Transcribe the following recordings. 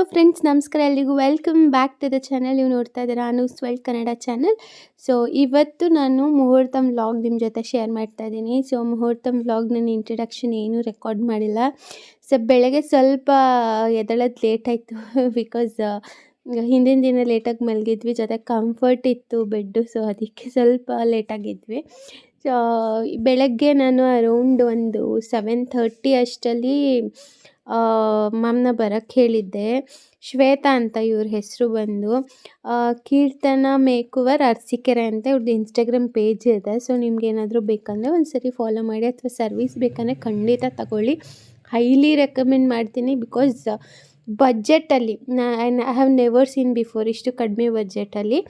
Hello friends ನಮಸ್ಕಾರ ಎಲ್ರಿಗೂ. Welcome back to the channel ನೀವು ನೋಡ್ತಾ ಇದ್ದೀರಾ Anu svelte Kannada channel so ಇವತ್ತು ನಾನು ಮುಹೂರ್ತಮ್ ವ್ಲಾಗ್ ನಿಮ್ಮ ಜೊತೆ ಶೇರ್ ಮಾಡ್ತಾ ಇದ್ದೀನಿ. ಸೊ ಮುಹೂರ್ತಮ್ ವ್ಲಾಗ್ ನನ್ನ ಇಂಟ್ರಡಕ್ಷನ್ ಏನೂ ರೆಕಾರ್ಡ್ ಮಾಡಿಲ್ಲ. ಸೊ ಬೆಳಗ್ಗೆ ಸ್ವಲ್ಪ ಎದಳೋದು ಲೇಟ್ ಆಯಿತು ಬಿಕಾಸ್ ಹಿಂದಿನ ದಿನ ಲೇಟಾಗಿ ಮಲಗಿದ್ವಿ. ಜೊತೆ ಕಂಫರ್ಟ್ ಇತ್ತು ಬೆಡ್ಡು ಸೊ ಅದಕ್ಕೆ ಸ್ವಲ್ಪ ಲೇಟಾಗಿದ್ವಿ ಸೊ ಬೆಳಗ್ಗೆ ನಾನು ಅರೌಂಡ್ ಒಂದು ಸೆವೆನ್ ಥರ್ಟಿ ಅಷ್ಟರಲ್ಲಿ ಮ್ಯಾಮ್ನ ಬರಕ್ಕೆ ಹೇಳಿದ್ದೆ. ಶ್ವೇತಾ ಅಂತ ಇವ್ರ ಹೆಸರು ಬಂದು ಕೀರ್ತನ ಮೇಕುವರ್ ಅರ್ಸಿಕೆರೆ ಅಂತ ಇವ್ರದ್ದು ಇನ್ಸ್ಟಾಗ್ರಾಮ್ ಪೇಜ್ ಇದೆ. ಸೊ ನಿಮ್ಗೆ ಏನಾದರೂ ಬೇಕಂದರೆ ಒಂದು ಸರಿ ಫಾಲೋ ಮಾಡಿ ಅಥವಾ ಸರ್ವಿಸ್ ಬೇಕಂದರೆ ಖಂಡಿತ ತಗೊಳ್ಳಿ. ಹೈಲಿ ರೆಕಮೆಂಡ್ ಮಾಡ್ತೀನಿ because ಬಜೆಟಲ್ಲಿ I have never seen before ಇಷ್ಟು ಕಡಿಮೆ ಬಜೆಟಲ್ಲಿ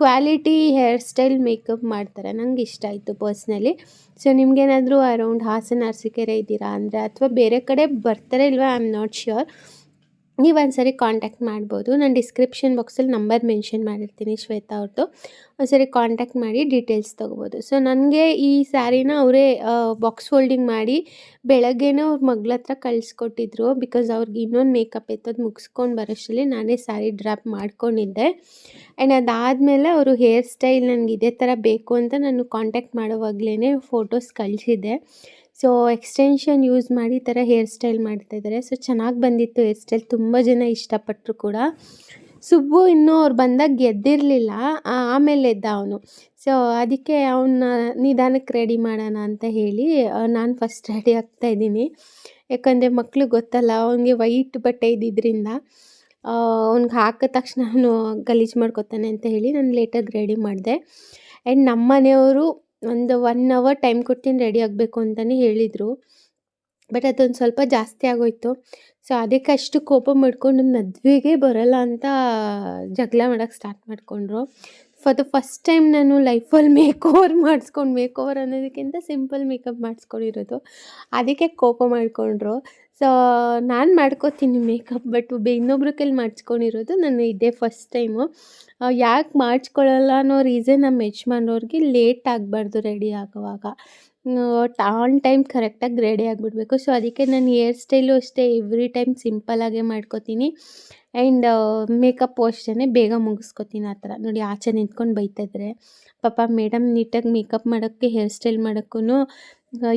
ಕ್ವಾಲಿಟಿ ಹೇರ್ ಸ್ಟೈಲ್ ಮೇಕಪ್ ಮಾಡ್ತಾರೆ. ನಂಗೆ ಇಷ್ಟ ಆಯಿತು ಪರ್ಸ್ನಲಿ ಸೊ ನಿಮಗೇನಾದರೂ ಅರೌಂಡ್ ಹಾಸನ ಅರಸೀಕೆರೆ ಇದ್ದೀರಾ ಅಂದರೆ, ಅಥವಾ ಬೇರೆ ಕಡೆ ಬರ್ತಾರೆ ಇಲ್ವಾ? ಐ ಆಮ್ ನಾಟ್ ಶ್ಯೂರ್ ನೀವು ಒಂದ್ಸರಿ ಕಾಂಟ್ಯಾಕ್ಟ್ ಮಾಡ್ಬೋದು. ನಾನು ಡಿಸ್ಕ್ರಿಪ್ಷನ್ ಬಾಕ್ಸಲ್ಲಿ ನಂಬರ್ ಮೆನ್ಷನ್ ಮಾಡಿರ್ತೀನಿ ಶ್ವೇತಾ ಅವ್ರದ್ದು ಒಂದ್ಸರಿ ಕಾಂಟ್ಯಾಕ್ಟ್ ಮಾಡಿ ಡೀಟೇಲ್ಸ್ ತೊಗೋಬೋದು. ಸೊ ನನಗೆ ಈ ಸ್ಯಾರಿನ ಅವರೇ ಬಾಕ್ಸ್ ಫೋಲ್ಡಿಂಗ್ ಮಾಡಿ ಬೆಳಗ್ಗೆನೇ ಅವ್ರ ಮಗಳ ಹತ್ರ ಕಳಿಸ್ಕೊಟ್ಟಿದ್ರು. ಬಿಕಾಸ್ ಅವ್ರಿಗೆ ಇನ್ನೊಂದು ಮೇಕಪ್ ಎತ್ತೋದು ಮುಗಿಸ್ಕೊಂಡು ಬರೋಷ್ಟರಲ್ಲಿ ನಾನೇ ಸ್ಯಾರಿ ಡ್ರಾಪ್ ಮಾಡ್ಕೊಂಡಿದ್ದೆ. ಆ್ಯಂಡ್ ಅದಾದಮೇಲೆ ಅವರು ಹೇರ್ ಸ್ಟೈಲ್ ನನಗೆ ಇದೇ ಥರ ಬೇಕು ಅಂತ ನಾನು ಕಾಂಟ್ಯಾಕ್ಟ್ ಮಾಡೋವಾಗಲೇ ಫೋಟೋಸ್ ಕಳಿಸಿದ್ದೆ. ಸೊ ಎಕ್ಸ್ಟೆನ್ಷನ್ ಯೂಸ್ ಮಾಡಿ ಈ ಥರ ಹೇರ್ ಸ್ಟೈಲ್ ಮಾಡ್ತಾಯಿದ್ದಾರೆ ಸೊ ಚೆನ್ನಾಗಿ ಬಂದಿತ್ತು ಹೇರ್ ಸ್ಟೈಲ್ ತುಂಬ ಜನ ಇಷ್ಟಪಟ್ಟರು ಕೂಡ. ಸುಬ್ಬು ಇನ್ನೂ ಅವ್ರು ಬಂದಾಗ ಗೆದ್ದಿರಲಿಲ್ಲ. ಆಮೇಲೆ ಎದ್ದ ಅವನು. ಸೊ ಅದಕ್ಕೆ ಅವನ್ನ ನಿಧಾನಕ್ಕೆ ರೆಡಿ ಮಾಡೋಣ ಅಂತ ಹೇಳಿ ನಾನು ಫಸ್ಟ್ ರೆಡಿ ಆಗ್ತಾ ಇದ್ದೀನಿ. ಯಾಕಂದರೆ ಮಕ್ಕಳು ಗೊತ್ತಲ್ಲ, ಅವನಿಗೆ ವೈಟ್ ಬಟ್ಟೆ ಇದ್ದಿದ್ದರಿಂದ ಅವ್ನಿಗೆ ಹಾಕಿದ ತಕ್ಷಣ ಅವನು ಗಲೀಜು ಮಾಡ್ಕೊತಾನೆ ಅಂತ ಹೇಳಿ ನಾನು ಲೇಟಾಗಿ ರೆಡಿ ಮಾಡಿದೆ. ಆ್ಯಂಡ್ ನಮ್ಮ ಮನೆಯವರು ಒಂದು ಒನ್ ಅವರ್ ಟೈಮ್ ಕೊಡ್ತೀನಿ ರೆಡಿ ಆಗಬೇಕು ಅಂತಲೇ ಹೇಳಿದರು. ಬಟ್ ಅದೊಂದು ಸ್ವಲ್ಪ ಜಾಸ್ತಿ ಆಗೋಯ್ತು. ಸೊ ಅದಕ್ಕೆ ಅಷ್ಟು ಕೋಪ ಮಾಡ್ಕೊಂಡು ಮದುವೆಗೆ ಬರೋಲ್ಲ ಅಂತ ಜಗಳ ಮಾಡೋಕ್ಕೆ ಸ್ಟಾರ್ಟ್ ಮಾಡಿಕೊಂಡ್ರು. ಫಾರ್ ದ ಫಸ್ಟ್ ಟೈಮ್ ನಾನು ಲೈಫಲ್ಲಿ ಮೇಕ್ ಓವರ್ ಮಾಡಿಸ್ಕೊಂಡು ಮೇಕ್ ಓವರ್ ಅನ್ನೋದಕ್ಕಿಂತ ಸಿಂಪಲ್ ಮೇಕಪ್ ಮಾಡಿಸ್ಕೊಂಡಿರೋದು. ಅದಕ್ಕೆ ಕೋಪ ಮಾಡಿಕೊಂಡ್ರು. ಸೊ ನಾನು ಮಾಡ್ಕೋತೀನಿ ಮೇಕಪ್ ಬಟ್ ಇನ್ನೊಬ್ರ ಕೈಲಿ ಮಾಡಿಸ್ಕೊಂಡಿರೋದು ನಾನು ಇದೇ ಫಸ್ಟ್ ಟೈಮು ಯಾಕೆ ಮಾಡಿಸ್ಕೊಳ್ಳಲ್ಲ ಅನ್ನೋ ರೀಸನ್ ನಮ್ಮ ಯಜಮಾನ್ರವ್ರಿಗೆ ಲೇಟ್ ಆಗಬಾರ್ದು ರೆಡಿ ಆಗುವಾಗ. ಆನ್ ಟೈಮ್ ಕರೆಕ್ಟಾಗಿ ರೆಡಿ ಆಗಿಬಿಡ್ಬೇಕು. ಸೊ ಅದಕ್ಕೆ ನಾನು ಹೇರ್ ಸ್ಟೈಲು ಅಷ್ಟೇ ಎವ್ರಿ ಟೈಮ್ ಸಿಂಪಲ್ಲಾಗೇ ಮಾಡ್ಕೋತೀನಿ. ಆ್ಯಂಡ್ ಮೇಕಪ್ಪು ಅಷ್ಟೇ ಬೇಗ ಮುಗಿಸ್ಕೊತೀನಿ ಆ ಥರ. ನೋಡಿ, ಆಚೆ ನಿಂತ್ಕೊಂಡು ಬೈತಾಯಿದ್ರೆ ಪಾಪ ಮೇಡಮ್ ನೀಟಾಗಿ ಮೇಕಪ್ ಮಾಡೋಕ್ಕೆ ಹೇರ್ ಸ್ಟೈಲ್ ಮಾಡೋಕ್ಕೂ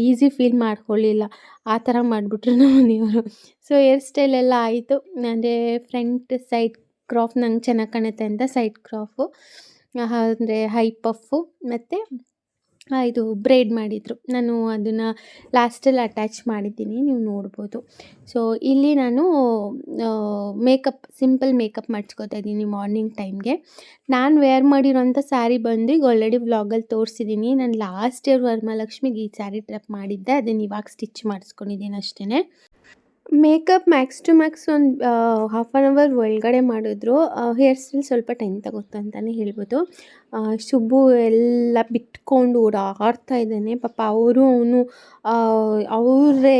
ಈಸಿ ಫೀಲ್ ಮಾಡ್ಕೊಳ್ಳಿಲ್ಲ. ಆ ಥರ ಮಾಡಿಬಿಟ್ರು ನಮ್ಮ ಮನೆಯವರು. ಸೊ ಹೇರ್ ಸ್ಟೈಲ್ ಎಲ್ಲ ಆಯಿತು. ಅಂದರೆ ಫ್ರಂಟ್ ಸೈಡ್ ಕ್ರಾಫ್ ನಂಗೆ ಚೆನ್ನಾಗಿ ಕಾಣುತ್ತೆ ಅಂತ ಸೈಡ್ ಕ್ರಾಫು ಅಂದರೆ ಹೈ ಪಫು ಮತ್ತು ಇದು ಬ್ರೇಡ್ ಮಾಡಿದರು. ನಾನು ಅದನ್ನು ಲಾಸ್ಟಲ್ಲಿ ಅಟ್ಯಾಚ್ ಮಾಡಿದ್ದೀನಿ, ನೀವು ನೋಡ್ಬೋದು. ಸೊ ಇಲ್ಲಿ ನಾನು ಮೇಕಪ್ ಸಿಂಪಲ್ ಮೇಕಪ್ ಮಾಡಿಸ್ಕೊತಾ ಇದ್ದೀನಿ ಮಾರ್ನಿಂಗ್ ಟೈಮ್ಗೆ ನಾನು ವೇರ್ ಮಾಡಿರೋಂಥ ಸ್ಯಾರಿ ಬಂದು ಈಗ ಆಲ್ರೆಡಿ ವ್ಲಾಗಲ್ಲಿ ತೋರಿಸಿದ್ದೀನಿ. ನಾನು ಲಾಸ್ಟ್ ಇಯರ್ ವರಮಹಾಲಕ್ಷ್ಮಿಗೆ ಈ ಸ್ಯಾರಿ ಟ್ರಪ್ ಮಾಡಿದ್ದೆ. ಅದನ್ನು ಇವಾಗ ಸ್ಟಿಚ್ ಮಾಡಿಸ್ಕೊಂಡಿದ್ದೀನಿ ಅಷ್ಟೇ ಮೇಕಪ್ ಮ್ಯಾಕ್ಸ್ ಟು ಮ್ಯಾಕ್ಸ್ ಒಂದು ಹಾಫ್ ಆನ್ ಅವರ್ ಒಳಗಡೆ ಮಾಡಿದ್ರು. ಹೇರ್ ಸ್ಟೈಲ್ ಸ್ವಲ್ಪ ಟೈಮ್ ತಗೋತು ಅಂತಲೇ ಹೇಳ್ಬೋದು. ಶುಭು ಎಲ್ಲ ಬಿಟ್ಕೊಂಡು ಓಡಾಡ್ತಾ ಇದ್ದಾನೆ. ಪಾಪ ಅವರು, ಅವನು ಅವರೇ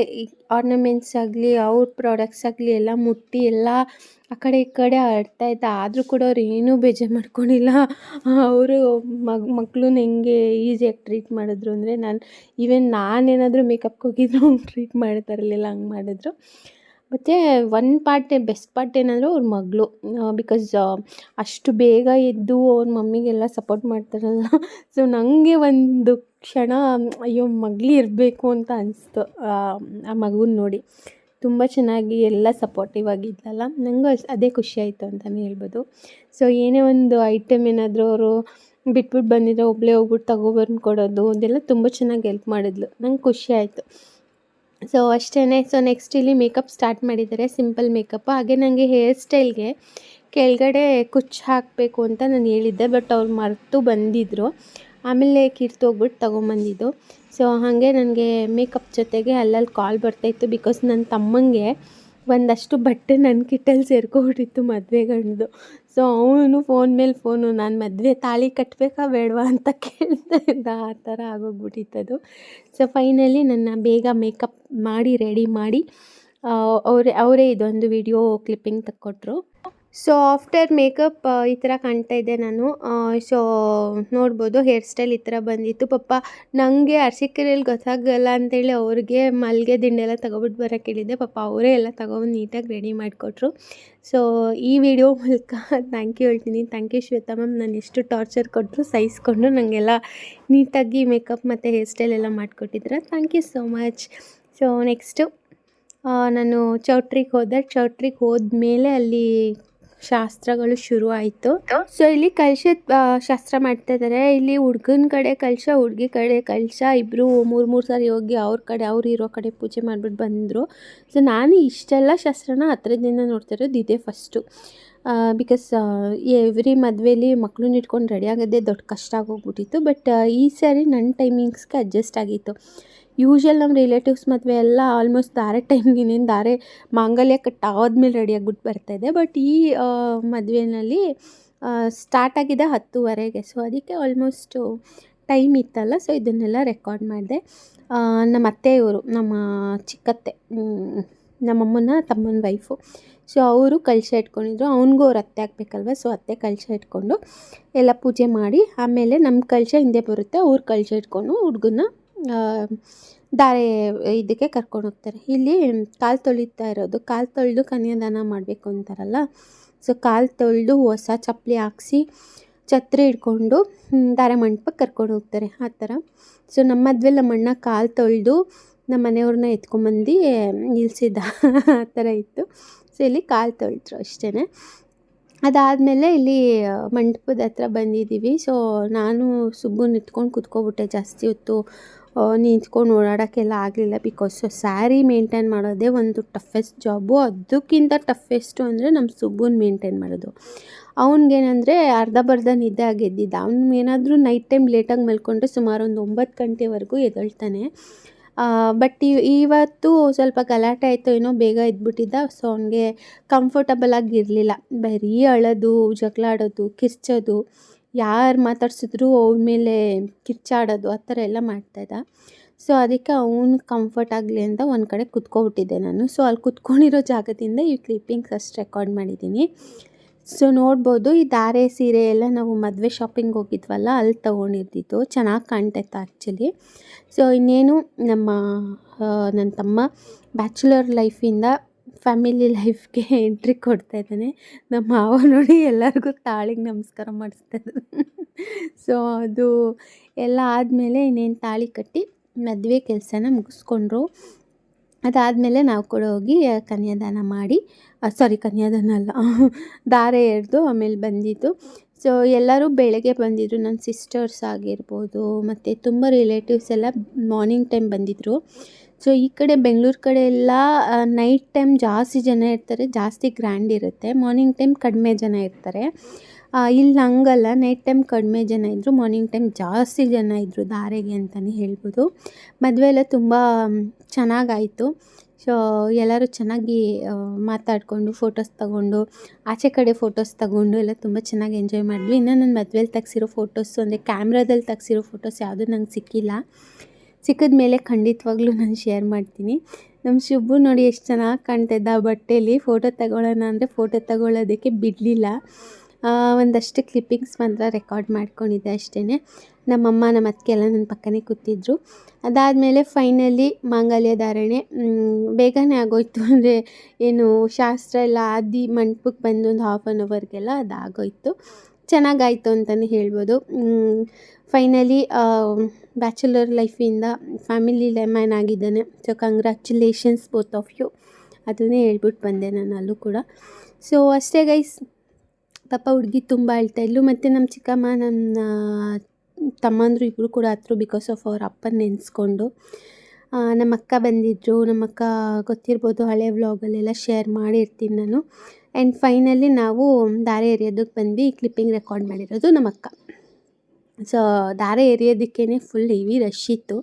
ಆರ್ನಮೆಂಟ್ಸ್ ಆಗಲಿ, ಅವ್ರ ಪ್ರಾಡಕ್ಟ್ಸ್ ಆಗಲಿ ಎಲ್ಲ ಮುಟ್ಟಿ ಎಲ್ಲ ಆ ಕಡೆ ಈ ಕಡೆ ಆಡ್ತಾ ಇದ್ದ, ಆದರೂ ಕೂಡ ಅವ್ರು ಏನೂ ಬೇಜಾರು ಮಾಡ್ಕೊಂಡಿಲ್ಲ. ಅವರು ಮಗ್, ಮಕ್ಳನ್ನ ಹೆಂಗೆ ಈಸಿಯಾಗಿ ಟ್ರೀಟ್ ಮಾಡಿದ್ರು ಅಂದರೆ ನಾನು ಈವನ್ ನಾನೇನಾದರೂ ಮೇಕಪ್ಗೆ ಹೋಗಿದ್ರು ಹಂಗೆ ಟ್ರೀಟ್ ಮಾಡ್ತಾ ಇರಲಿಲ್ಲ, ಹಂಗೆ ಮಾಡಿದ್ರು. ಮತ್ತು ಒನ್ ಪಾರ್ಟ್ ಬೆಸ್ಟ್ ಪಾರ್ಟ್ ಏನಂದರೆ ಅವ್ರ ಮಗಳು ಬಿಕಾಸ್ ಅಷ್ಟು ಬೇಗ ಎದ್ದು ಅವ್ರ ಮಮ್ಮಿಗೆಲ್ಲ ಸಪೋರ್ಟ್ ಮಾಡ್ತಾರಲ್ಲ. ಸೊ ನನಗೆ ಒಂದು ಕ್ಷಣ, ಅಯ್ಯೋ, ಮಗಳು ಇರಬೇಕು ಅಂತ ಅನಿಸ್ತು ಆ ಮಗುನ ನೋಡಿ. ತುಂಬ ಚೆನ್ನಾಗಿ ಎಲ್ಲ ಸಪೋರ್ಟಿವ್ ಆಗಿದ್ಲಲ್ಲ ನನಗೂ ಅಷ್ಟು ಅದೇ ಖುಷಿ ಆಯಿತು ಅಂತಲೇ ಹೇಳ್ಬೋದು. ಸೊ ಏನೇ ಒಂದು ಐಟಮ್ ಏನಾದರೂ ಅವರು ಬಿಟ್ಬಿಟ್ಟು ಬಂದಿದ್ರೆ ಒಬ್ಬಳೇ ಹೋಗ್ಬಿಟ್ಟು ತಗೊಬಂದು ಕೊಡೋದು, ಅದೆಲ್ಲ ತುಂಬ ಚೆನ್ನಾಗಿ ಹೆಲ್ಪ್ ಮಾಡಿದ್ಲು. ನಂಗೆ ಖುಷಿ ಆಯಿತು. ಸೊ ಅಷ್ಟೇ ಸೊ ನೆಕ್ಸ್ಟ್ ಇಲ್ಲಿ ಮೇಕಪ್ ಸ್ಟಾರ್ಟ್ ಮಾಡಿದ್ದಾರೆ ಸಿಂಪಲ್ ಮೇಕಪ್ ಹಾಗೆ ನನಗೆ ಹೇರ್ ಸ್ಟೈಲ್ಗೆ ಕೆಳಗಡೆ ಕುಚ್ಚು ಹಾಕಬೇಕು ಅಂತ ನಾನು ಹೇಳಿದ್ದೆ ಬಟ್ ಅವ್ರು ಮರೆತು ಬಂದಿದ್ದರು ಆಮೇಲೆ ಕಿರ್ತೋಗ್ಬಿಟ್ಟು ತೊಗೊಂಬಂದಿದ್ದು. ಸೊ ಹಾಗೆ ನನಗೆ ಮೇಕಪ್ ಜೊತೆಗೆ ಅಲ್ಲಲ್ಲಿ ಕಾಲ್ ಬರ್ತಾಯಿತ್ತು ಬಿಕಾಸ್ ನನ್ನ ತಮ್ಮಂಗೆ ಒಂದಷ್ಟು ಬಟ್ಟೆ ನನ್ನ ಕಿಟ್ಟಲ್ಲಿ ಸೇರ್ಕೊಬಿಟ್ಟಿತ್ತು ಮದುವೆಗಳ್ದು ಸೊ ಅವನು ಫೋನ್ ಮೇಲೆ ಫೋನು ನಾನು ಮದುವೆ ತಾಳಿ ಕಟ್ಟಬೇಕಾ ಬೇಡವಾ ಅಂತ ಕೇಳ್ತಾ ಇದ್ದ. ಆ ಥರ ಆಗೋಗ್ಬಿಟ್ಟಿತ್ತದು. ಸೊ ಫೈನಲಿ ನನ್ನ ಬೇಗ ಮೇಕಪ್ ಮಾಡಿ ರೆಡಿ ಮಾಡಿ ಅವರೇ ಅವರೇ ಇದೊಂದು ವಿಡಿಯೋ ಕ್ಲಿಪ್ಪಿಂಗ್ ತಕ್ಕೊಟ್ರು. ಸೊ ಆಫ್ಟರ್ ಮೇಕಪ್ ಈ ಥರ ಕಾಣ್ತಾ ಇದ್ದೆ ನಾನು. ಸೊ ನೋಡ್ಬೋದು, ಹೇರ್ ಸ್ಟೈಲ್ ಈ ಥರ ಬಂದಿತ್ತು. ಪಪ್ಪ ನನಗೆ ಅರ್ಸಿಕೆರೆಯಲ್ಲಿ ಗೊತ್ತಾಗಲ್ಲ ಅಂತೇಳಿ ಅವ್ರಿಗೆ ಮಲ್ಲಿಗೆ ದಿಂಡೆಲ್ಲ ತಗೊಬಿಟ್ಟು ಬರೋಕೆ ಹೇಳಿದ್ದೆ. ಪಾಪ ಅವರೇ ಎಲ್ಲ ತಗೊಬಂದು ನೀಟಾಗಿ ರೆಡಿ ಮಾಡಿಕೊಟ್ರು. ಸೊ ಈ ವಿಡಿಯೋ ಮೂಲಕ ಥ್ಯಾಂಕ್ ಯು ಹೇಳ್ತೀನಿ. Thank you Shweta ma'am. ನಾನು ಎಷ್ಟು ಟಾರ್ಚರ್ ಕೊಟ್ಟರು ಸಹಿಸ್ಕೊಂಡು ನನಗೆಲ್ಲ ನೀಟಾಗಿ ಮೇಕಪ್ ಮತ್ತು ಹೇರ್ ಸ್ಟೈಲ್ ಎಲ್ಲ ಮಾಡಿಕೊಟ್ಟಿದ್ರೆ thank you so much. So next ನಾನು ಚೌಟ್ರಿಗೆ ಹೋದೆ. ಚೌಟ್ರಿಗೆ ಹೋದ್ಮೇಲೆ ಅಲ್ಲಿ ಶಾಸ್ತ್ರಗಳು ಶುರು ಆಯಿತು. ಸೊ ಇಲ್ಲಿ ಕಲಶದ ಶಾಸ್ತ್ರ ಮಾಡ್ತಾ ಇದ್ದಾರೆ ಇಲ್ಲಿ ಹುಡ್ಗನ ಕಡೆ ಕಲಶ ಹುಡ್ಗಿ ಕಡೆ ಕಲಶ ಇಬ್ರು ಮೂರು ಮೂರು ಸಾರಿ ಹೋಗಿ ಅವ್ರ ಕಡೆ ಅವ್ರು ಇರೋ ಕಡೆ ಪೂಜೆ ಮಾಡಿಬಿಟ್ಟು ಬಂದರು. ಸೊ ನಾನು ಇಷ್ಟೆಲ್ಲ ಶಾಸ್ತ್ರನ ಹತ್ರದಿಂದ ನೋಡ್ತಾ ಇರೋದು ಇದೇ ಫಸ್ಟು ಬಿಕಾಸ್ ಎವ್ರಿ ಮದುವೆಯಲ್ಲಿ ಮಕ್ಕಳನ್ನ ಇಟ್ಕೊಂಡು ರೆಡಿ ಆಗೋದೇ ದೊಡ್ಡ ಕಷ್ಟ ಆಗೋಗ್ಬಿಟ್ಟಿತ್ತು. ಬಟ್ ಈ ಸಾರಿ ನನ್ನ ಟೈಮಿಂಗ್ಸ್ಗೆ ಅಡ್ಜಸ್ಟ್ ಆಗಿತ್ತು. ಯೂಶ್ವಲ್ ನಮ್ಮ ರಿಲೇಟಿವ್ಸ್ ಮದುವೆ ಎಲ್ಲ ಆಲ್ಮೋಸ್ಟ್ ಧಾರೆ ಟೈಮ್ಗಿನಿಂದ ಧಾರೆ ಮಾಂಗಲ್ಯ ಕಟ್ ಆದ್ಮೇಲೆ ರೆಡಿಯಾಗಿ ಆಗ್ಬಿಟ್ಟು ಬರ್ತಾಯಿದೆ ಬಟ್ ಈ ಮದುವೆನಲ್ಲಿ ಸ್ಟಾರ್ಟ್ ಆಗಿದೆ ಹತ್ತುವರೆಗೆ. ಸೊ ಅದಕ್ಕೆ ಆಲ್ಮೋಸ್ಟು ಟೈಮ್ ಇತ್ತಲ್ಲ. ಸೊ ಇದನ್ನೆಲ್ಲ ರೆಕಾರ್ಡ್ ಮಾಡಿದೆ. ನಮ್ಮ ಅತ್ತೆಯವರು, ನಮ್ಮ ಚಿಕ್ಕತ್ತೆ ನಮ್ಮಮ್ಮನ ತಮ್ಮನ ವೈಫು ಸೊ ಅವರು ಕಲಶ ಇಟ್ಕೊಂಡಿದ್ರು. ಅವ್ನಿಗೂ ಅವ್ರು ಅತ್ತೆ ಹಾಕ್ಬೇಕಲ್ವ ಸೊ ಅತ್ತೆ ಕಲಶ ಇಟ್ಕೊಂಡು ಎಲ್ಲ ಪೂಜೆ ಮಾಡಿ ಆಮೇಲೆ ನಮ್ಮ ಕಲಶ ಹಿಂದೆ ಬರುತ್ತೆ. ಅವ್ರು ಕಲಶ ಇಟ್ಕೊಂಡು ಹುಡ್ಗನ್ನ ಧಾರೆ ಇದಕ್ಕೆ ಕರ್ಕೊಂಡು ಹೋಗ್ತಾರೆ. ಇಲ್ಲಿ ಕಾಲು ತೊಳಿತಾ ಇರೋದು, ಕಾಲು ತೊಳೆದು ಕನ್ಯಾದಾನ ಮಾಡಬೇಕು ಅಂತಾರಲ್ಲ. ಸೊ ಕಾಲು ತೊಳೆದು ಹೊಸ ಚಪ್ಪಲಿ ಹಾಕ್ಸಿ, ಛತ್ರಿ ಹಿಡ್ಕೊಂಡು ದಾರೆ ಮಂಟಪಕ್ಕೆ ಕರ್ಕೊಂಡು ಹೋಗ್ತಾರೆ ಆ ಥರ. ಸೊ ನಮ್ಮ ಮದುವೆ ನಮ್ಮ ಅಣ್ಣ ಕಾಲು ತೊಳೆದು ನಮ್ಮ ಮನೆಯವ್ರನ್ನ ಎತ್ಕೊಂಬಂದು ನಿಲ್ಲಿಸಿದ್ದ ಆ ಥರ ಇತ್ತು. ಸೊ ಇಲ್ಲಿ ಕಾಲು ತೊಳೆದ್ರು ಅಷ್ಟೇ ಅದಾದಮೇಲೆ ಇಲ್ಲಿ ಮಂಟಪದ ಹತ್ರ ಬಂದಿದ್ದೀವಿ. ಸೊ ನಾನು ಸುಬ್ಬು ನಿಂತ್ಕೊಂಡು ಕುತ್ಕೊಬಿಟ್ಟೆ ಜಾಸ್ತಿ ಹೊತ್ತು. ನಿಂತ್ಕೊಂಡು ಓಡಾಡೋಕ್ಕೆಲ್ಲ ಆಗಲಿಲ್ಲ ಬಿಕಾಸ್ ಸ್ಯಾರಿ ಮೇಂಟೈನ್ ಮಾಡೋದೇ ಒಂದು ಟಫೆಸ್ಟ್ ಜಾಬು ಅದಕ್ಕಿಂತ ಟಫೆಸ್ಟು ಅಂದರೆ ನಮ್ಮ ಸುಬ್ಬುನ ಮೇಂಟೈನ್ ಮಾಡೋದು. ಅವ್ನಿಗೇನಂದರೆ ಅರ್ಧ ಬರ್ಧ ನಿದ್ದೆ ಆಗಿದ್ದಿದ್ದ ಅವ್ನು ಏನಾದರೂ ನೈಟ್ ಟೈಮ್ ಲೇಟಾಗಿ ಮಲ್ಕೊಂಡ್ರೆ ಸುಮಾರು ಒಂದು ಒಂಬತ್ತು ಗಂಟೆವರೆಗೂ ಎದಳ್ತಾನೆ. ಬಟ್ ಇವತ್ತು ಸ್ವಲ್ಪ ಗಲಾಟೆ ಆಯಿತು ಏನೋ ಬೇಗ ಇದ್ಬಿಟ್ಟಿದ್ದ ಸೊ ಅವನಿಗೆ ಕಂಫರ್ಟಬಲ್ ಆಗಿರಲಿಲ್ಲ ಬರೀ ಅಳೋದು ಜಗಳ ಆಡೋದು ಕಿರ್ಚೋದು. ಯಾರು ಮಾತಾಡ್ಸಿದ್ರು ಅವ್ರ ಮೇಲೆ ಕಿರ್ಚಾಡೋದು ಆ ಥರ ಎಲ್ಲ ಮಾಡ್ತಾಯಿದ್ದ ಸೊ ಅದಕ್ಕೆ ಅವನು ಕಂಫರ್ಟ್ ಆಗಲಿ ಅಂತ ಒಂದು ಕಡೆ ಕುತ್ಕೊಬಿಟ್ಟಿದ್ದೆ ನಾನು. ಸೊ ಅಲ್ಲಿ ಕುತ್ಕೊಂಡಿರೋ ಜಾಗದಿಂದ ಈ ಕ್ಲಿಪ್ಪಿಂಗ್ಸ್ ಅಷ್ಟು ರೆಕಾರ್ಡ್ ಮಾಡಿದ್ದೀನಿ. ಸೊ ನೋಡ್ಬೋದು ಈ ಧಾರೆ ಸೀರೆ ಎಲ್ಲ ನಾವು ಮದುವೆ ಶಾಪಿಂಗ್ ಹೋಗಿದ್ವಲ್ಲ, ಅಲ್ಲಿ ತೊಗೊಂಡಿದ್ದಿದ್ದು ಚೆನ್ನಾಗಿ ಕಾಣ್ತಾಯಿತ್ತು ಆ್ಯಕ್ಚುಲಿ ಸೊ ಇನ್ನೇನು ನಮ್ಮ ನನ್ನ ತಮ್ಮ ಬ್ಯಾಚುಲರ್ ಲೈಫಿಂದ ಫ್ಯಾಮಿಲಿ ಲೈಫ್ಗೆ ಎಂಟ್ರಿ ಕೊಡ್ತಾ ಇದ್ದಾನೆ. ನಮ್ಮ ಮಾವ ನೋಡಿ ಎಲ್ಲರಿಗೂ ತಾಳಿಗೆ ನಮಸ್ಕಾರ ಮಾಡಿಸ್ತಾ ಸೊ ಅದು ಎಲ್ಲ ಆದಮೇಲೆ ಇನ್ನೇನು ತಾಳಿ ಕಟ್ಟಿ ಮದುವೆ ಕೆಲಸನ ಮುಗಿಸ್ಕೊಂಡ್ರು. ಅದಾದಮೇಲೆ ನಾವು ಕೂಡ ಹೋಗಿ ಕನ್ಯಾದಾನ ಮಾಡಿ ಸಾರಿ ಕನ್ಯಾದಾನ ಅಲ್ಲ, ದಾರೆ ಎರೆದು ಆಮೇಲೆ ಬಂದಿದ್ದು. ಸೊ ಎಲ್ಲರೂ ಬೆಳಗ್ಗೆ ಬಂದಿದ್ದರು ನನ್ನ ಸಿಸ್ಟರ್ಸ್ ಆಗಿರ್ಬೋದು, ಮತ್ತು ತುಂಬ ರಿಲೇಟಿವ್ಸ್ ಎಲ್ಲ ಮಾರ್ನಿಂಗ್ ಟೈಮ್ ಬಂದಿದ್ದರು ಸೊ ಈ ಕಡೆ ಬೆಂಗಳೂರು ಕಡೆ ಎಲ್ಲ ನೈಟ್ ಟೈಮ್ ಜಾಸ್ತಿ ಜನ ಇರ್ತಾರೆ, ಜಾಸ್ತಿ ಗ್ರ್ಯಾಂಡ್ ಇರುತ್ತೆ. ಮಾರ್ನಿಂಗ್ ಟೈಮ್ ಕಡಿಮೆ ಜನ ಇರ್ತಾರೆ. ಇಲ್ಲಿ ಹಂಗಲ್ಲ ನೈಟ್ ಟೈಮ್ ಕಡಿಮೆ ಜನ ಇದ್ದರು ಮಾರ್ನಿಂಗ್ ಟೈಮ್ ಜಾಸ್ತಿ ಜನ ಇದ್ದರು ಧಾರೆಗೆ ಅಂತಲೇ ಹೇಳ್ಬೋದು. ಮದುವೆ ಎಲ್ಲ ತುಂಬ ಚೆನ್ನಾಗಾಯಿತು. ಸೊ ಎಲ್ಲರೂ ಚೆನ್ನಾಗಿ ಮಾತಾಡಿಕೊಂಡು ಫೋಟೋಸ್ ತಗೊಂಡು, ಆಚೆ ಕಡೆ ಫೋಟೋಸ್ ತಗೊಂಡು ಎಲ್ಲ ತುಂಬ ಚೆನ್ನಾಗಿ ಎಂಜಾಯ್ ಮಾಡಿದ್ವಿ. ಇನ್ನು ನನ್ನ ಮದುವೆಲಿ ತೆಗ್ಸಿರೋ ಫೋಟೋಸು ಅಂದರೆ ಕ್ಯಾಮ್ರಾದಲ್ಲಿ ತೆಗ್ಸಿರೋ ಫೋಟೋಸ್ ಯಾವುದೂ ನಂಗೆ ಸಿಕ್ಕಿಲ್ಲ. ಸಿಕ್ಕಿದ ಮೇಲೆ ಖಂಡಿತವಾಗ್ಲೂ ನಾನು ಶೇರ್ ಮಾಡ್ತೀನಿ. ನಮ್ಮ ಶುಭು ನೋಡಿ ಎಷ್ಟು ಚೆನ್ನಾಗಿ ಕಾಣ್ತಾಯಿದ್ದ ಆ ಬಟ್ಟೆಯಲ್ಲಿ ಫೋಟೋ ತಗೊಳ್ಳೋಣ ಅಂದರೆ ಫೋಟೋ ತಗೊಳ್ಳೋದಕ್ಕೆ ಬಿಡಲಿಲ್ಲ. ಒಂದಷ್ಟು ಕ್ಲಿಪ್ಪಿಂಗ್ಸ್ ಮಾತ್ರ ರೆಕಾರ್ಡ್ ಮಾಡ್ಕೊಂಡಿದ್ದೆ ಅಷ್ಟೇ ನಮ್ಮಮ್ಮ ನಮ್ಮ ಅತ್ತಿಗೆ ಎಲ್ಲ ನನ್ನ ಪಕ್ಕನೇ ಕೂತಿದ್ರು. ಅದಾದಮೇಲೆ ಫೈನಲಿ ಮಾಂಗಲ್ಯ ಧಾರಣೆ. ಬೇಗನೆ ಆಗೋಯ್ತು ಅಂದರೆ ಏನು ಶಾಸ್ತ್ರ ಎಲ್ಲ ಆದಿ ಮಂಟಪಕ್ಕೆ ಬಂದು ಒಂದು ಹಾಫ್ ಆನ್ ಅವರ್ಗೆಲ್ಲ ಅದಾಗೋಯ್ತು. ಚೆನ್ನಾಗಾಯಿತು ಅಂತಲೇ ಹೇಳ್ಬೋದು. ಫೈನಲಿ ಬ್ಯಾಚುಲರ್ ಲೈಫಿಂದ ಫ್ಯಾಮಿಲಿ ಲೆಮ್ಯಾನ್ ಆಗಿದ್ದಾನೆ. So congratulations both of you ಅದನ್ನೇ ಹೇಳ್ಬಿಟ್ಟು ಬಂದೆ ನಾನು ಅಲ್ಲೂ ಕೂಡ. ಸೊ ಅಷ್ಟೇ ಗೈಸ್ ಪಾಪ ಹುಡುಗಿ ತುಂಬ ಅಳ್ತಾಯಿದ್ಲು ಮತ್ತು ನಮ್ಮ ಚಿಕ್ಕಮ್ಮ ನನ್ನ ತಮ್ಮಂದರು ಇಬ್ಬರು ಕೂಡ ಹತ್ರು ಬಿಕಾಸ್ ಆಫ್ ಅವ್ರ ಅಪ್ಪನ ನೆನೆಸ್ಕೊಂಡು. ನಮ್ಮ ಅಕ್ಕ ಬಂದಿದ್ದರು ನಮ್ಮ ಅಕ್ಕ ಗೊತ್ತಿರ್ಬೋದು ಹಳೆ ವ್ಲಾಗಲ್ಲೆಲ್ಲ ಶೇರ್ ಮಾಡಿರ್ತೀನಿ ನಾನು. ಆ್ಯಂಡ್ ಫೈನಲಿ ನಾವು ಧಾರೆ ಎರಿಯೋದಕ್ಕೆ ಬಂದು ಕ್ಲಿಪ್ಪಿಂಗ್ ರೆಕಾರ್ಡ್ ಮಾಡಿರೋದು ನಮ್ಮ ಅಕ್ಕ. ಸೊ ದಾರ ಎರಿಯೋದಕ್ಕೇ ಫುಲ್ ಹೆವಿ ರಶ್ ಇತ್ತು.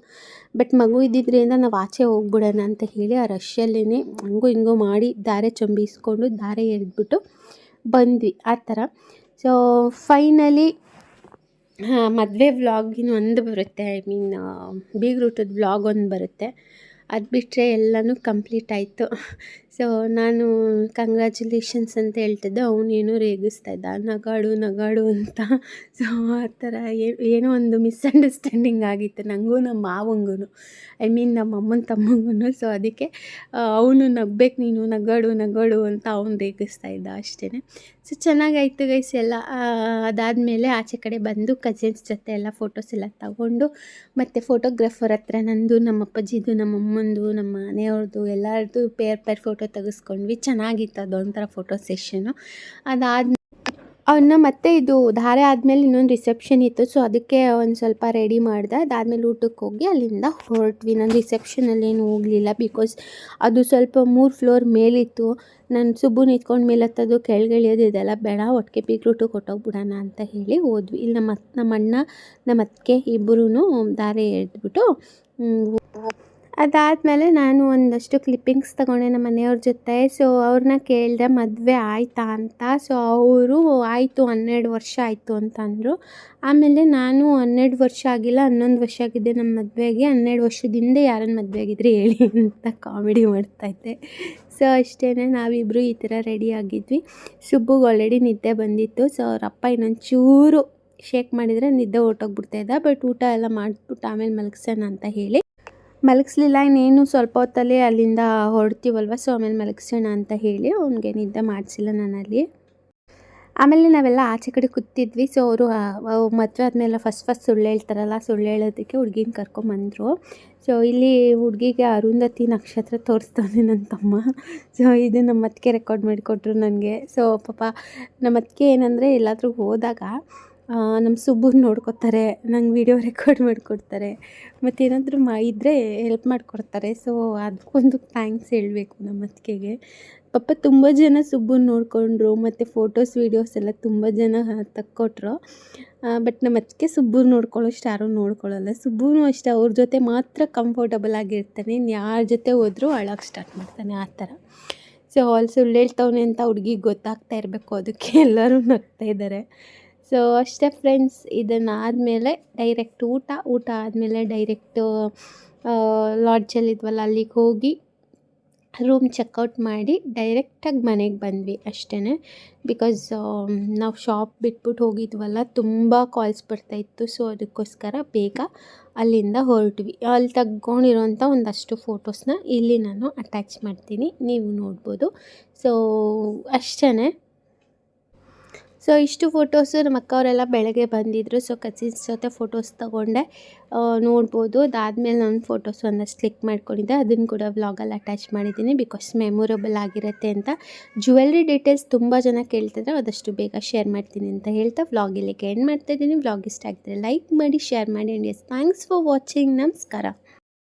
ಬಟ್ ಮಗು ಇದ್ದಿದ್ದರಿಂದ ನಾವು ಆಚೆ ಹೋಗ್ಬಿಡೋಣ ಅಂತ ಹೇಳಿ ಆ ರಶ್ಶಲ್ಲೇ ಹಂಗೂ ಹಿಂಗೂ ಮಾಡಿ ದಾರೆ ಚಂಬಿಸ್ಕೊಂಡು ದಾರೆ ಎರೆದ್ಬಿಟ್ಟು ಬಂದ್ವಿ ಆ ಥರ. ಸೊ ಫೈನಲಿ ಮದುವೆ ವ್ಲಾಗಿನ ಒಂದು ಬರುತ್ತೆ. ಐ ಮೀನ್ ಬೀಗ್ರೂಟದ ವ್ಲಾಗ್ ಒಂದು ಬರುತ್ತೆ. ಅದು ಬಿಟ್ಟರೆ ಎಲ್ಲನೂ ಕಂಪ್ಲೀಟ್ ಆಯಿತು. ಸೊ ನಾನು ಕಂಗ್ರ್ಯಾಚುಲೇಷನ್ಸ್ ಅಂತ ಹೇಳ್ತಿದ್ದೆ. ಅವನೇನೋ ರೇಗಿಸ್ತಾ ಇದ್ದ. ನಗಾಡು ನಗಾಡು ಅಂತ. ಸೊ ಆ ಥರ ಏನೋ ಒಂದು ಮಿಸ್ಅಂಡರ್ಸ್ಟ್ಯಾಂಡಿಂಗ್ ಆಗಿತ್ತು. ನನಗೂ ನಮ್ಮ ಮಾವಂಗೂ ಐ ಮೀನ್ ನಮ್ಮ ಅಮ್ಮನ ತಮ್ಮಂಗೂ ಸೊ ಅದಕ್ಕೆ ಅವನು ನಗ್ಬೇಕು ನೀನು. ನಗಾಡು ನಗಾಡು ಅಂತ ಅವ್ನು ರೇಗಿಸ್ತಾ ಇದ್ದ ಅಷ್ಟೇ ಸೊ ಚೆನ್ನಾಗಾಯ್ತು ಗೈಸ್ ಎಲ್ಲ. ಅದಾದಮೇಲೆ ಆಚೆ ಕಡೆ ಬಂದು ಕಸಿನ್ಸ್ ಜೊತೆ ಎಲ್ಲ ಫೋಟೋಸ್ ಎಲ್ಲ ತಗೊಂಡು, ಮತ್ತು ಫೋಟೋಗ್ರಾಫರ್ ಹತ್ರ ನಂದು ನಮ್ಮ ಅಪ್ಪಾಜಿದು ನಮ್ಮ ಅಮ್ಮಂದು ನಮ್ಮ ಮನೆಯವ್ರದ್ದು ಎಲ್ಲರದ್ದು ಪೇರ್ ಪೇರ್ ಫೋಟೋ ತೆಗೆಸ್ಕೊಂಡ್ವಿ. ಚೆನ್ನಾಗಿತ್ತು ಅದೊಂಥರ ಫೋಟೋ ಸೆಷನ್ನು ಅದಾದ ಅವನ್ನ ಮತ್ತೆ ಇದು ಧಾರೆ ಆದಮೇಲೆ ಇನ್ನೊಂದು ರಿಸೆಪ್ಷನ್ ಇತ್ತು. ಸೊ, ಅದಕ್ಕೆ ಒಂದು ಸ್ವಲ್ಪ ರೆಡಿ ಮಾಡಿದೆ. ಅದಾದಮೇಲೆ ಊಟಕ್ಕೆ ಹೋಗಿ ಅಲ್ಲಿಂದ ಹೊರಟ್ವಿ. ನಾನು ರಿಸೆಪ್ಷನಲ್ಲಿ ಏನು ಹೋಗಲಿಲ್ಲ ಬಿಕಾಸ್ ಅದು ಸ್ವಲ್ಪ ಮೂರು ಫ್ಲೋರ್ ಮೇಲಿತ್ತು. ನಾನು ಸುಬ್ಬು ನಿಂತ್ಕೊಂಡು ಮೇಲೆ ಹತ್ತೋದು ಕೆಳಗಿಳಿಯೋದು ಇದೆಲ್ಲ ಬೇಡ. ಒಟ್ಟಿಗೆ ಊಟಕ್ಕೆ ಕೊಟ್ಟೋಗ್ಬಿಡೋಣ ಅಂತ ಹೇಳಿ ಹೋದ್ವಿ. ಇಲ್ಲಿ ನಮ್ಮ ನಮ್ಮ ಅಣ್ಣ, ನಮ್ಮ ಅತ್ತಿಗೆ ಇಬ್ಬರೂ ದಾರೆ ಎಳೆದ್ಬಿಟ್ಟು ಅದಾದಮೇಲೆ ನಾನು ಒಂದಷ್ಟು ಕ್ಲಿಪ್ಪಿಂಗ್ಸ್ ತಗೊಂಡೆ ನಮ್ಮ ಮನೆಯವ್ರ ಜೊತೆ. ಸೊ ಅವ್ರನ್ನ ಕೇಳಿದೆ ಮದುವೆ ಆಯಿತಾ ಅಂತ. ಸೊ ಅವರು ಆಯಿತು, ಹನ್ನೆರಡು ವರ್ಷ ಆಯಿತು ಅಂತಂದರು. ಆಮೇಲೆ ನಾನು ಹನ್ನೆರಡು ವರ್ಷ ಆಗಿಲ್ಲ, ಹನ್ನೊಂದು ವರ್ಷ ಆಗಿದೆ ನಮ್ಮ ಮದುವೆಗೆ. ಹನ್ನೆರಡು ವರ್ಷದಿಂದ ಯಾರನ್ನ ಮದುವೆ ಆಗಿದ್ರಿ ಹೇಳಿ ಅಂತ ಕಾಮಿಡಿ ಮಾಡ್ತಾಯಿದ್ದೆ ಸೊ ಅಷ್ಟೇ ನಾವಿಬ್ಬರು ಈ ಥರ ರೆಡಿ ಆಗಿದ್ವಿ. ಸುಬ್ಬುಗೆ ಆಲ್ರೆಡಿ ನಿದ್ದೆ ಬಂದಿತ್ತು. ಸೊ ಅವ್ರ ಅಪ್ಪ ಇನ್ನೊಂದು ಚೂರು ಶೇಕ್ ಮಾಡಿದರೆ ನಿದ್ದೆ ಹೊರ್ಟೋಗ್ಬಿಡ್ತಾಯಿದ್ದ ಬಟ್ ಊಟ ಎಲ್ಲ ಮಾಡಿಬಿಟ್ಟು ಆಮೇಲೆ ಮಲಗ್ಸೋಣ ಅಂತ ಹೇಳಿ ಮಲಗಿಸ್ಲಿಲ್ಲ, ಇನ್ನೇನು ಸ್ವಲ್ಪ ಹೊತ್ತಲ್ಲಿ ಅಲ್ಲಿಂದ ಹೊರಡ್ತೀವಲ್ವ? ಸೊ, ಆಮೇಲೆ ಮಲಗಿಸೋಣ ಅಂತ ಹೇಳಿ ಅವ್ನಿಗೆ ನಿದ್ದೆ ಮಾಡಿಸಿಲ್ಲ ನಾನಲ್ಲಿ. ಆಮೇಲೆ ನಾವೆಲ್ಲ ಆಚೆ ಕಡೆ ಕೂತಿದ್ವಿ. ಸೊ, ಅವರು ಮದುವೆ ಆದಮೇಲೆ ಫಸ್ಟ್ ಫಸ್ಟ್ ಸುಳ್ಳು ಹೇಳ್ತಾರಲ್ಲ, ಸುಳ್ಳು ಹೇಳೋದಕ್ಕೆ ಹುಡುಗಿನ ಕರ್ಕೊಂಬಂದರು. ಸೊ, ಇಲ್ಲಿ ಹುಡುಗಿಗೆ ಅರುಂಧತಿ ನಕ್ಷತ್ರ ತೋರಿಸ್ತಾನೆ ನನ್ನ ತಮ್ಮ. ಸೊ, ಇದು ನಮ್ಮ ಅತ್ತಿಗೆ ರೆಕಾರ್ಡ್ ಮಾಡಿಕೊಟ್ರು ನನಗೆ. ಸೊ, ಪಾಪ ನಮ್ಮ ಅತ್ತಿಗೆ ಏನಂದರೆ ಎಲ್ಲಾದರೂ ಹೋದಾಗ ನಮ್ಮ ಸುಬ್ಬುನ ನೋಡ್ಕೊತಾರೆ, ನಂಗೆ ವಿಡಿಯೋ ರೆಕಾರ್ಡ್ ಮಾಡಿಕೊಡ್ತಾರೆ. ಮತ್ತೇನಾದರೂ ಮಾ ಇದ್ದರೆ ಹೆಲ್ಪ್ ಮಾಡಿಕೊಡ್ತಾರೆ. ಸೊ ಅದಕ್ಕೊಂದು ಥ್ಯಾಂಕ್ಸ್ ಹೇಳಬೇಕು ನಮ್ಮ ಅತ್ತಿಗೆಗೆ. ಪಾಪ ತುಂಬ ಜನ ಸುಬ್ಬುನ ನೋಡಿಕೊಂಡ್ರು, ಮತ್ತು ಫೋಟೋಸ್ ವೀಡಿಯೋಸ್ ಎಲ್ಲ ತುಂಬ ಜನ ತಕ್ಕೊಟ್ರು. ಬಟ್ ನಮ್ಮ ಅತ್ತಿಗೆ ಸುಬ್ಬು ನೋಡ್ಕೊಳ್ಳೋಷ್ಟು ಯಾರೂ ನೋಡ್ಕೊಳ್ಳಲ್ಲ. ಸುಬ್ಬನು ಅಷ್ಟೇ, ಅವ್ರ ಜೊತೆ ಮಾತ್ರ ಕಂಫರ್ಟಬಲ್ ಆಗಿರ್ತಾನೆ. ಇನ್ನು ಯಾರ ಜೊತೆ ಹೋದರೂ ಅಳಕ್ಕೆ ಸ್ಟಾರ್ಟ್ ಮಾಡ್ತಾನೆ ಆ ಥರ. ಸೊ ಅಲ್ಲಿ ಸುಳ್ಳು ಹೇಳ್ತವನೆ ಅಂತ ಹುಡುಗಿಗೆ ಗೊತ್ತಾಗ್ತಾ ಇರಬೇಕು, ಅದಕ್ಕೆ ಎಲ್ಲರೂ ನಗ್ತಾ ಇದ್ದಾರೆ ಸೊ ಅಷ್ಟೇ ಫ್ರೆಂಡ್ಸ್ ಇದನ್ನು ಆದಮೇಲೆ ಡೈರೆಕ್ಟ್ ಊಟ ಊಟ ಆದಮೇಲೆ ಡೈರೆಕ್ಟು ಲಾಡ್ಜಲ್ಲಿದ್ವಲ್ಲ ಅಲ್ಲಿಗೆ ಹೋಗಿ ರೂಮ್ ಚೆಕ್ಔಟ್ ಮಾಡಿ ಡೈರೆಕ್ಟಾಗಿ ಮನೆಗೆ ಬಂದ್ವಿ ಅಷ್ಟೇ ಬಿಕಾಸ್ ನಾವು ಶಾಪ್ ಬಿಟ್ಬಿಟ್ಟು ಹೋಗಿದ್ವಲ್ಲ, ತುಂಬ ಕಾಲ್ಸ್ ಬರ್ತಾಯಿತ್ತು ಸೊ ಅದಕ್ಕೋಸ್ಕರ ಬೇಗ ಅಲ್ಲಿಂದ ಹೊರಟ್ವಿ. ಅಲ್ಲಿ ತಗೊಂಡಿರೋಂಥ ಒಂದಷ್ಟು ಫೋಟೋಸ್ನ ಇಲ್ಲಿ ನಾನು ಅಟ್ಯಾಚ್ ಮಾಡ್ತೀನಿ. ನೀವು ನೋಡ್ಬೋದು. ಸೊ ಅಷ್ಟೇ ಸೊ ಇಷ್ಟು ಫೋಟೋಸು ನಮ್ಮ ಅಕ್ಕವರೆಲ್ಲ ಬೆಳಗ್ಗೆ ಬಂದಿದ್ದರು ಸೊ ಕಸಿನ್ಸ್ ಜೊತೆ ಫೋಟೋಸ್ ತೊಗೊಂಡೆ. ನೋಡ್ಬೋದು. ಅದಾದಮೇಲೆ ನಾನು ಫೋಟೋಸ್ ಒಂದಷ್ಟು ಕ್ಲಿಕ್ ಮಾಡ್ಕೊಂಡಿದ್ದೆ. ಅದನ್ನು ಕೂಡ ವ್ಲಾಗಲ್ಲಿ ಅಟ್ಯಾಚ್ ಮಾಡಿದ್ದೀನಿ ಬಿಕಾಸ್ ಮೆಮೊರಬಲ್ ಆಗಿರುತ್ತೆ ಅಂತ. ಜ್ಯುವೆಲ್ರಿ ಡೀಟೇಲ್ಸ್ ತುಂಬ ಜನ ಕೇಳ್ತಿದ್ರೆ. ಅದಷ್ಟು ಬೇಗ ಶೇರ್ ಮಾಡ್ತೀನಿ ಅಂತ ಹೇಳ್ತಾ ವ್ಲಾಗ್ ಇಲ್ಲಿಗೆ ಎಂಡ್ ಮಾಡ್ತಾಯಿದ್ದೀನಿ ವ್ಲಾಗ್ ಇಷ್ಟ ಆಗಿದ್ರೆ ಲೈಕ್ ಮಾಡಿ ಶೇರ್ ಮಾಡಿ and yes thanks for watching ನಮಸ್ಕಾರ.